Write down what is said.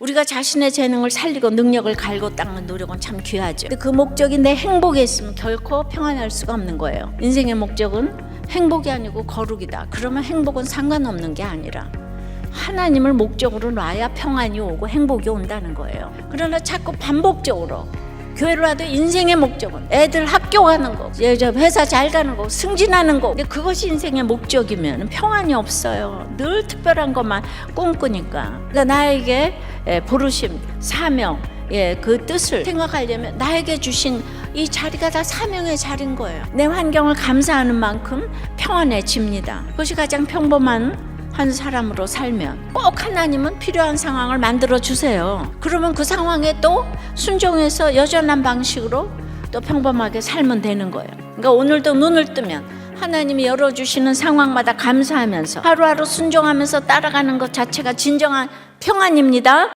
우리가 자신의 재능을 살리고 능력을 갈고 닦는 노력은 참 귀하죠. 근데 그 목적이 내 행복에 있으면 결코 평안할 수가 없는 거예요. 인생의 목적은 행복이 아니고 거룩이다. 그러면 행복은 상관없는 게 아니라 하나님을 목적으로 놔야 평안이 오고 행복이 온다는 거예요. 그러나 자꾸 반복적으로 교회를 와도 인생의 목적은 애들 학교 가는 거, 예, 저 회사 잘 가는 거, 승진하는 거. 근데 그것이 인생의 목적이면 평안이 없어요. 늘 특별한 것만 꿈꾸니까. 그러니까 나에게 예, 부르심, 사명, 예, 그 뜻을 생각하려면 나에게 주신 이 자리가 다 사명의 자리인 거예요. 내 환경을 감사하는 만큼 평안해집니다. 그것이 가장 평범한 한 사람으로 살면 꼭 하나님은 필요한 상황을 만들어 주세요. 그러면 그 상황에 또 순종해서 여전한 방식으로 또 평범하게 살면 되는 거예요. 그러니까 오늘도 눈을 뜨면 하나님이 열어주시는 상황마다 감사하면서 하루하루 순종하면서 따라가는 것 자체가 진정한 평안입니다.